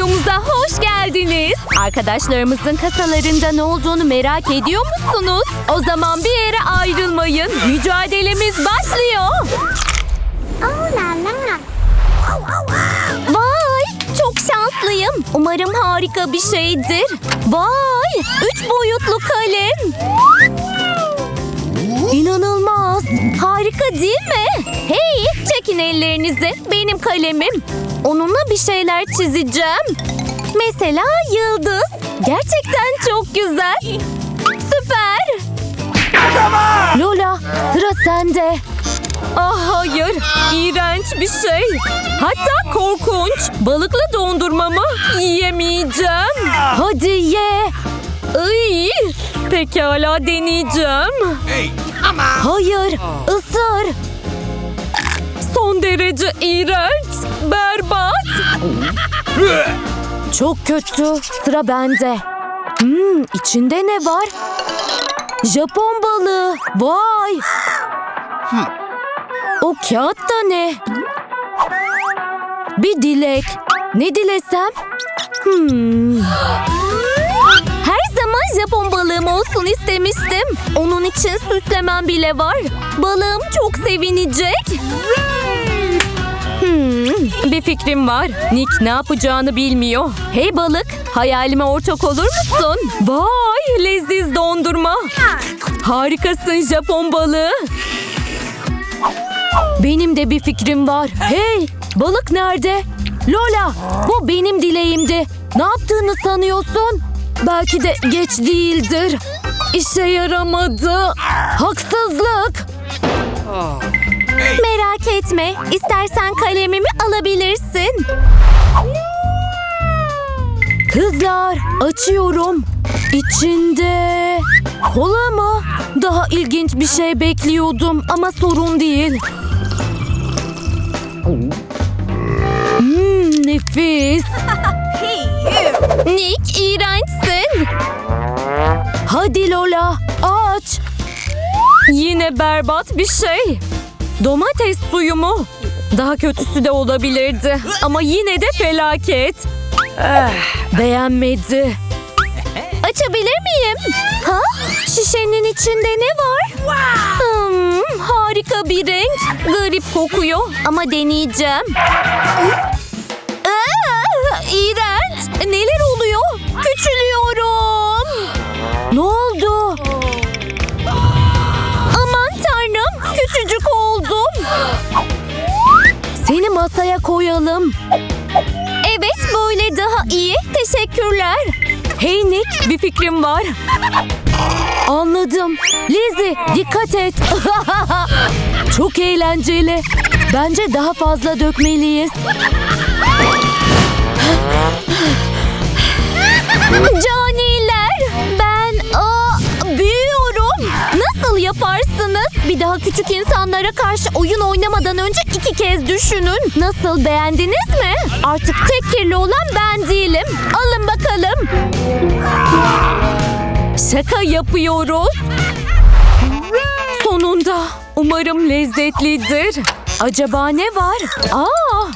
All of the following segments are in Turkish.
videomuza hoş geldiniz. Arkadaşlarımızın kasalarında ne olduğunu merak ediyor musunuz? O zaman bir yere ayrılmayın. Mücadelemiz başlıyor. Vay çok şanslıyım. Umarım harika bir şeydir. Vay üç boyutlu kalem. İnanılmaz. Harika değil mi? Hey çekin ellerinizi. Benim kalemim. Onunla bir şeyler çizeceğim. Mesela yıldız. Gerçekten çok güzel. Süper. Lola sıra sende. Ah hayır. İğrenç bir şey. Hatta korkunç. Balıklı dondurmamı yiyemeyeceğim. Hadi ye. Iy, pekala deneyeceğim. Hayır, ısır. Son derece iğrenç, berbat. Çok kötü. Sıra bende. Hmm, içinde ne var? Japon balığı. Vay. O kağıt da ne? Bir dilek. Ne dilesem? Hmm. Japon balığım olsun istemiştim. Onun için süslemem bile var. Balığım çok sevinecek. Hmm, bir fikrim var. Nick ne yapacağını bilmiyor. Hey balık, hayalime ortak olur musun? Vay, leziz dondurma. Harikasın Japon balığı. Benim de bir fikrim var. Hey, balık nerede? Lola, bu benim dileğimdi. Ne yaptığını sanıyorsun? Belki de geç değildir. İşe yaramadı. Haksızlık. Merak etme. İstersen kalemimi alabilirsin. Kızlar, açıyorum. İçinde kola mı? Daha ilginç bir şey bekliyordum ama sorun değil. Hmm, nefis. Nick, iğrençsin. Hadi Lola, aç. Yine berbat bir şey. Domates suyu mu? Daha kötüsü de olabilirdi. Ama yine de felaket. Beğenmedi. Açabilir miyim? Ha? Şişenin içinde ne var? Hmm, harika bir renk. Garip kokuyor ama deneyeceğim. Aa, iğrenç. Neler oluyor? Küçülüyorum. Ne oldu? Aman tanrım. Küçücük oldum. Seni masaya koyalım. Evet böyle daha iyi. Teşekkürler. Hey Nick bir fikrim var. Anladım. Lizzie dikkat et. Çok eğlenceli. Bence daha fazla dökmeliyiz. Caniler ben aa, büyüyorum. Nasıl yaparsınız? Bir daha küçük insanlara karşı oyun oynamadan önce iki kez düşünün. Nasıl beğendiniz mi? Artık tek kirli olan ben değilim. Alın bakalım. Şaka yapıyoruz. Sonunda. Umarım lezzetlidir. Acaba ne var? Aa,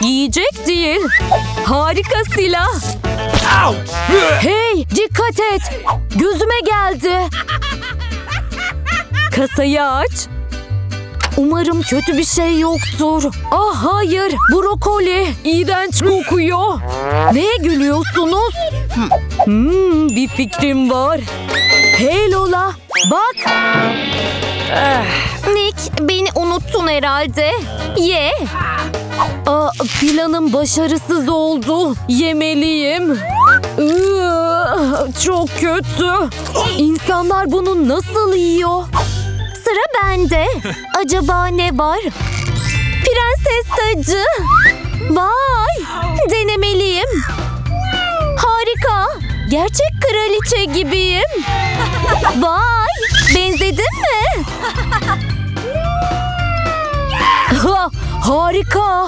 yiyecek değil. Harika silah. Hey dikkat et. Gözüme geldi. Kasayı aç. Umarım kötü bir şey yoktur. Ah hayır brokoli. İğrenç kokuyor. Neye gülüyorsunuz? Hmm, bir fikrim var. Hey Lola bak. Nick beni unuttun herhalde. Ye. Aa, planım başarısız oldu. Yemeliyim. Çok kötü. İnsanlar bunu nasıl yiyor? Sıra bende. Acaba ne var? Prenses tacı. Vay! Denemeliyim. Harika. Gerçek kraliçe gibiyim. Vay! Benzedim mi? Ha, harika.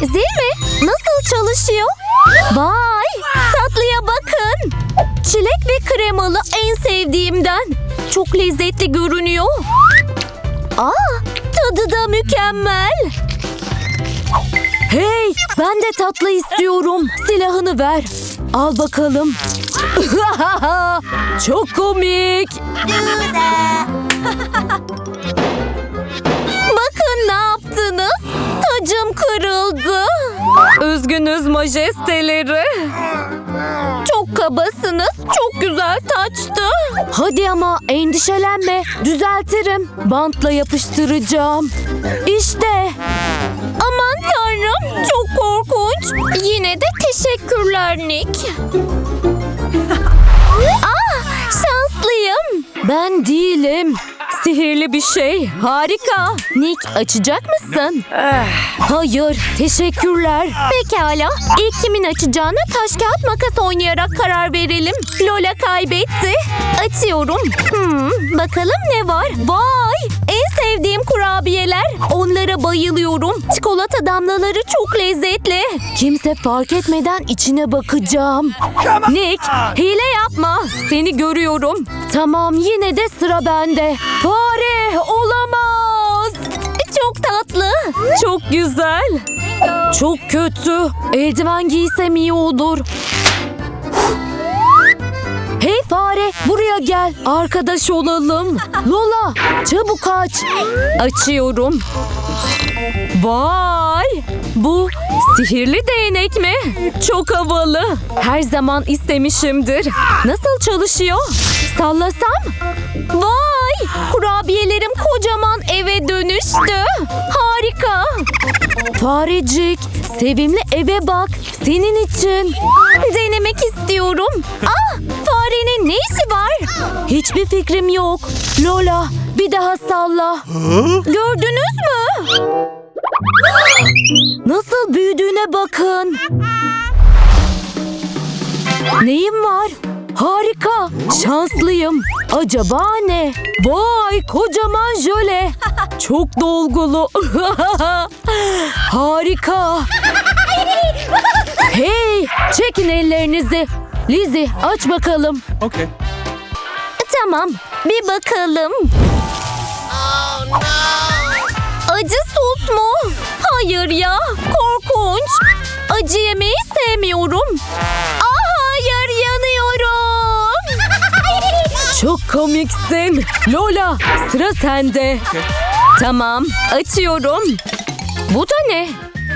Zil mi? Nasıl çalışıyor? Vay! Tatlıya bakın. Çilek ve kremalı en sevdiğimden. Çok lezzetli görünüyor. Aa, tadı da mükemmel. Hey, ben de tatlı istiyorum. Silahını ver. Al bakalım. Çok komik. Bakın ne yaptınız? Tacım kırıldı. Üzgünüz majesteleri. Çok kabasınız. Çok güzel taçtı. Hadi ama endişelenme. Düzeltirim. Bantla yapıştıracağım. İşte. Aman tanrım. Çok korkunç. Yine de teşekkürler Nick. ah şanslıyım. Ben değilim. Sihirli bir şey. Harika. Nick açacak mısın? Hayır. Teşekkürler. Pekala. İlk kimin açacağına taş kağıt makas oynayarak karar verelim. Lola kaybetti. Açıyorum. Hmm, bakalım ne var? Vay! En sevdiğim kurabiyeler. Onlara bayılıyorum. Çikolata damlaları çok lezzetli. Kimse fark etmeden içine bakacağım. Nick, hile yapma. Seni görüyorum. Tamam, yine de sıra bende. Fare olamaz. Çok tatlı. Çok güzel. Çok kötü. Eldiven giysem iyi olur. Hey fare buraya gel. Arkadaş olalım. Lola çabuk aç. Açıyorum. Vay! Bu sihirli değnek mi? Çok havalı. Her zaman istemişimdir. Nasıl çalışıyor? Sallasam? Vay! Kurabiyelerim kocaman eve dönüştü. Harika. Farecik, sevimli eve bak. Senin için. Denemek istiyorum. Ah! Farenin ne işi var? Hiçbir fikrim yok. Lola, bir daha salla. Gördünüz mü? Nasıl büyüdüğüne bakın. Neyim var? Harika. Şanslıyım. Acaba ne? Vay kocaman jöle. Çok dolgulu. Harika. Hey çekin ellerinizi. Lizzie aç bakalım. Okay. Tamam bir bakalım. Acı sos mu? Hayır ya korkunç. Acı yemeği sevmiyorum. Ah hayır yanıyorum. Çok komiksin. Lola sıra sende. Tamam açıyorum. Bu da ne?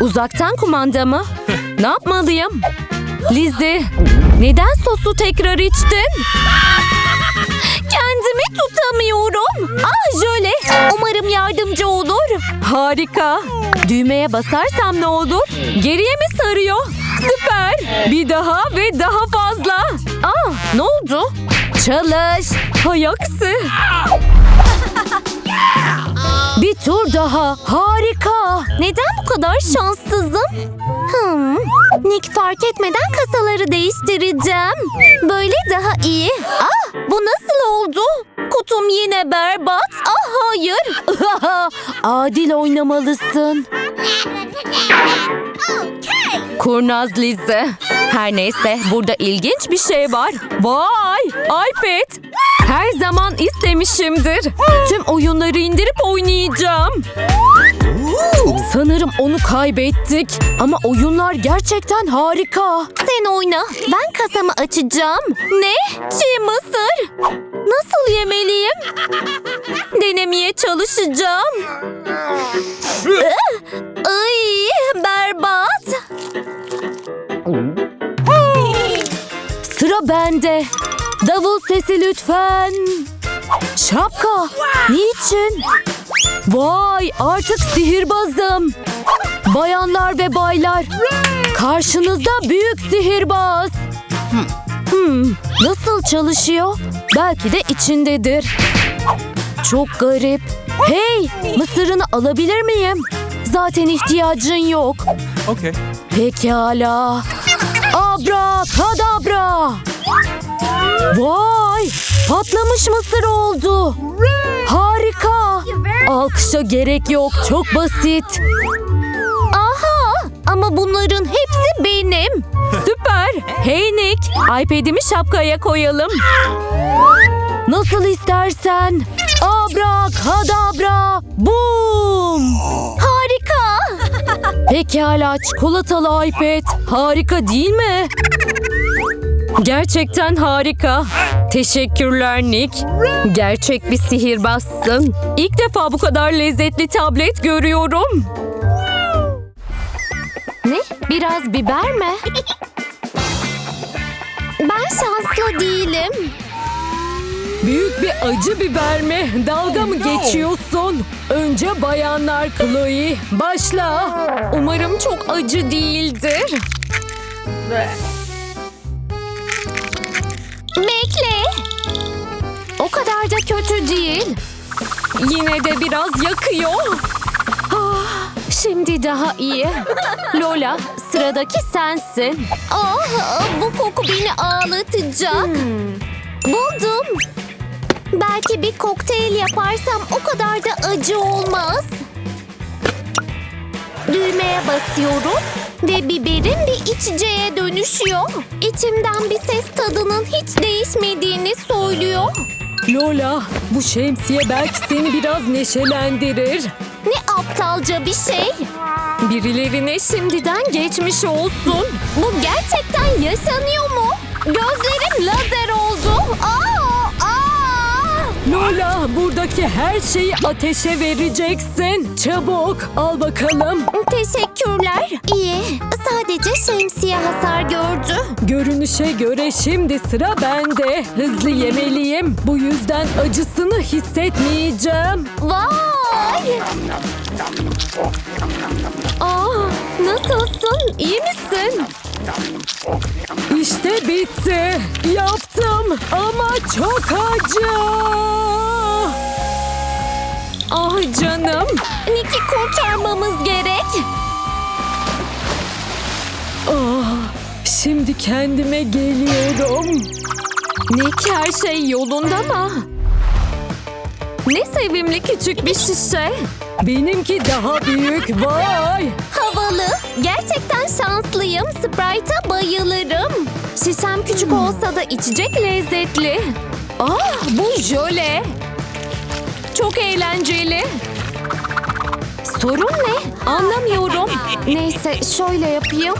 Uzaktan kumanda mı? ne yapmalıyım? Lizzie neden sosu tekrar içtin? Kendimi tutamıyorum. Ah Jöle. Umarım yardımcı olur. Harika. Düğmeye basarsam ne olur? Geriye mi sarıyor? Süper. Bir daha ve daha fazla. Ah ne oldu? Çalış. Hay aksi. Bir tur daha. Harika. Neden bu kadar şanssızım? Hmm. Nick fark etmeden kasaları değiştireceğim. Böyle daha iyi. Ah bu nasıl oldu? Kutum yine berbat. Ah hayır. Adil oynamalısın. Kurnaz Lizzie. Her neyse burada ilginç bir şey var. Vay iPad. Her zaman istemişimdir. Tüm oyunları indirip oynayacağım. Sanırım onu kaybettik. Ama oyunlar gerçekten harika. Sen oyna. Ben kasamı açacağım. Ne? Çiğ mısır. Nasıl yemeliyim? Denemeye çalışacağım. Ay, berbat. Sıra bende. Davul sesi lütfen. Şapka. Niçin? Vay artık sihirbazım. Bayanlar ve baylar. Karşınızda büyük sihirbaz. Hmm, nasıl çalışıyor? Belki de içindedir. Çok garip. Hey, mısırını alabilir miyim? Zaten ihtiyacın yok. Okay. Pekala. Abra kadabra. Vay! Patlamış mısır oldu. Harika. Alkışa gerek yok. Çok basit. Aha! Ama bunların hepsi benim. Süper. Hey Nick, iPad'imi şapkaya koyalım. Nasıl istersen. Abra kadabra. Boom! Harika. Pekala çikolatalı iPad. Harika değil mi? Gerçekten harika. Teşekkürler Nick. Gerçek bir sihirbazsın. İlk defa bu kadar lezzetli tablet görüyorum. Ne? Biraz biber mi? Ben şanslı değilim. Büyük bir acı biber mi? Dalga mı geçiyorsun? Önce bayanlar Chloe. Başla. Umarım çok acı değildir. O kadar da kötü değil. Yine de biraz yakıyor. Ah, şimdi daha iyi. Lola, sıradaki sensin. Ah, bu koku beni ağlatacak. Buldum. Belki bir kokteyl yaparsam o kadar da acı olmaz. Düğmeye basıyorum ve biberim bir içeceğe dönüşüyor. İçimden bir ses tadının hiç değişmediğini söylüyor. Lola, bu şemsiye belki seni biraz neşelendirir. Ne aptalca bir şey. Birilerine şimdiden geçmiş olsun. Bu gerçekten yaşanıyor mu? Gözlerim lazer oldu. Aa, aa! Lola, buradaki her şeyi ateşe vereceksin. Çabuk, al bakalım. Teşekkürler. İyi. Sadece şemsiye hasar gördü. Görünüşe göre şimdi sıra bende. Hızlı yemeliyim. Bu yüzden acısını hissetmeyeceğim. Vay! Aa, nasılsın? İyi misin? İşte bitti. Yaptım ama çok acı. Ah canım. Nick'i kurtarmamız gerek. Ah, şimdi kendime geliyorum. Nick her şey yolunda mı? Ne sevimli küçük bir şişe. Benimki daha büyük vay. Havalı. Gerçekten şanslıyım. Sprite'a bayılırım. Şişem küçük olsa da içecek lezzetli. Ah bu jöle. Çok eğlenceli. Sorun ne? Anlamıyorum. Neyse şöyle yapayım.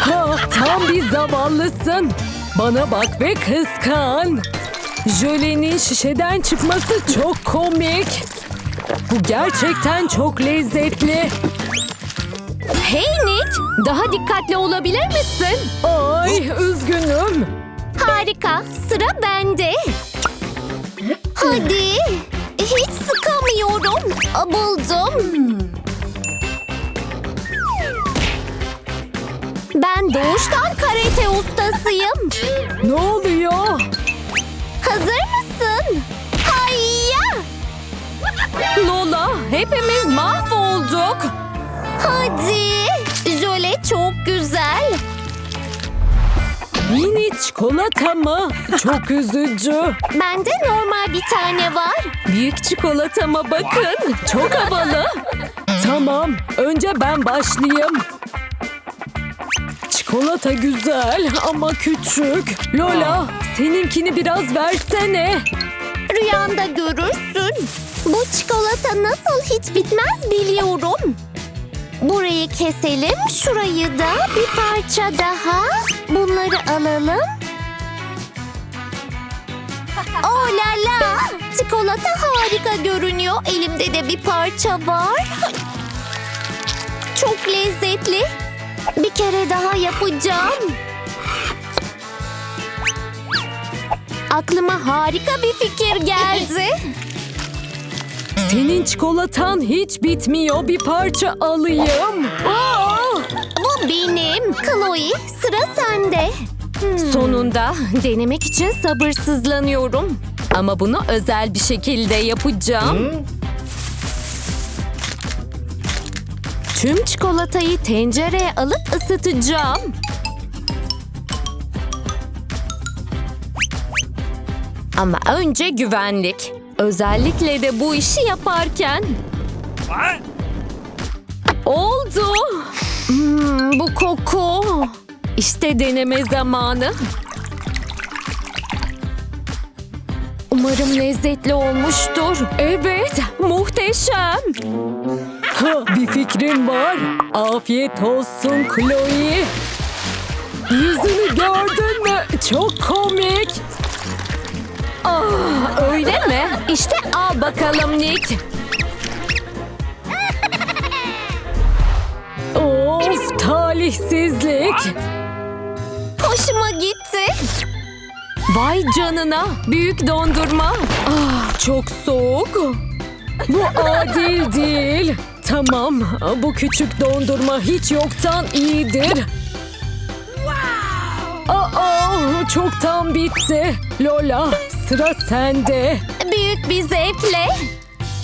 Ha, tam bir zavallısın. Bana bak ve kıskan. Jölenin şişeden çıkması çok komik. Bu gerçekten çok lezzetli. Hey Nick, daha dikkatli olabilir misin? Ay üzgünüm. Harika, sıra bende. Hadi. Hiç sıkamıyorum. Buldum. Ben doğuştan karate ustasıyım. Ne oluyor? Hazır mısın? Hayya! Lola hepimiz mahvolduk. Hadi. Jöle çok güzel. Mini çikolata mı? Çok üzücü. Bende normal bir tane var. Büyük çikolatama bakın. Çok havalı. Tamam, önce ben başlayayım. Çikolata güzel ama küçük. Lola, seninkini biraz versene. Rüyanda görürsün. Bu çikolata nasıl hiç bitmez biliyorum. Burayı keselim, şurayı da bir parça daha. Bunları alalım. Oh la la! Çikolata harika görünüyor. Elimde de bir parça var. Çok lezzetli. Bir kere daha yapacağım. Aklıma harika bir fikir geldi. Senin çikolatan hiç bitmiyor. Bir parça alayım. Aa! Bu benim. Chloe sıra sende. Sonunda denemek için sabırsızlanıyorum. Ama bunu özel bir şekilde yapacağım. Tüm çikolatayı tencereye alıp ısıtacağım. Ama önce güvenlik. Özellikle de bu işi yaparken. Oldu. Hmm, bu koku. İşte deneme zamanı. Umarım lezzetli olmuştur. Evet, muhteşem. Ha, bir fikrim var. Afiyet olsun Chloe. Yüzünü gördün mü? Çok komik. Ah, öyle mi? İşte al bakalım Nick. Of talihsizlik. Hoşuma gitti. Vay canına, büyük dondurma. Ah, çok soğuk. Bu adil değil. Tamam, bu küçük dondurma hiç yoktan iyidir. Aa, çoktan bitti. Lola, sıra sende. Büyük bir zevkle.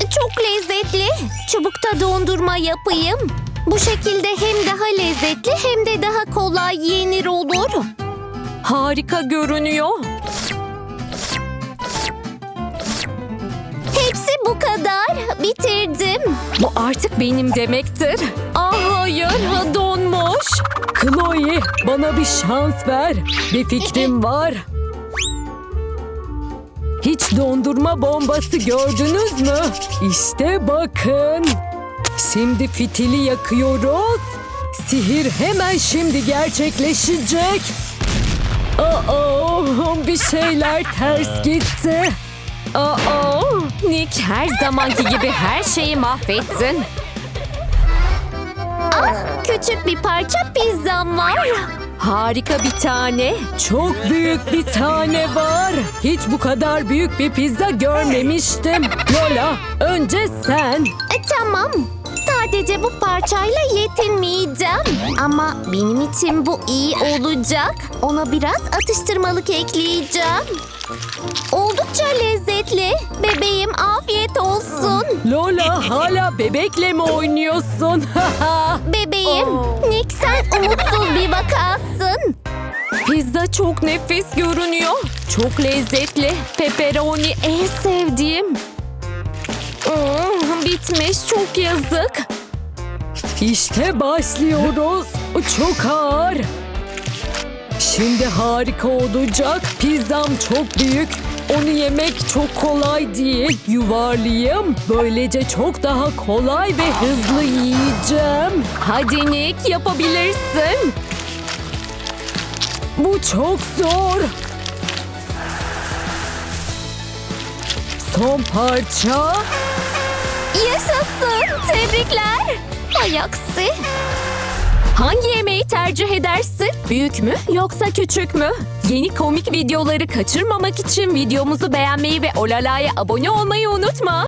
Çok lezzetli. Çubukta dondurma yapayım. Bu şekilde hem daha lezzetli hem de daha kolay yenir olur. Harika görünüyor. Hepsi bu kadar. Bitirdim. Bu artık benim demektir. Ah hayır, donmuş. Chloe, bana bir şans ver. Bir fikrim var. Hiç dondurma bombası gördünüz mü? İşte bakın. Şimdi fitili yakıyoruz. Sihir hemen şimdi gerçekleşecek. Aa, bir şeyler ters gitti. Aa, Nick her zamanki gibi her şeyi mahvettin. Ah, küçük bir parça pizzam var. Harika bir tane. Çok büyük bir tane var. Hiç bu kadar büyük bir pizza görmemiştim. Lola, önce sen. E, tamam. Sadece bu parçayla yetinmeyeceğim. Ama benim için bu iyi olacak. Ona biraz atıştırmalık ekleyeceğim. Oldukça lezzetli. Bebeğim afiyet olsun. Lola, hala bebekle mi oynuyorsun? Bebeğim, Nick sen umutsuz bir vakasın. pizza çok nefis görünüyor. Çok lezzetli. Pepperoni en sevdiğim. Hmm, bitmiş çok yazık. İşte başlıyoruz. Çok ağır. Şimdi harika olacak. Pizzam çok büyük. Onu yemek çok kolay değil. Yuvarlayayım. Böylece çok daha kolay ve hızlı yiyeceğim. Hadi Nick yapabilirsin. Bu çok zor. Son parça. Yaşasın. Tebrikler. Hay aksi. Hangi yemeği tercih edersin? Büyük mü yoksa küçük mü? Yeni komik videoları kaçırmamak için videomuzu beğenmeyi ve Olala'ya abone olmayı unutma.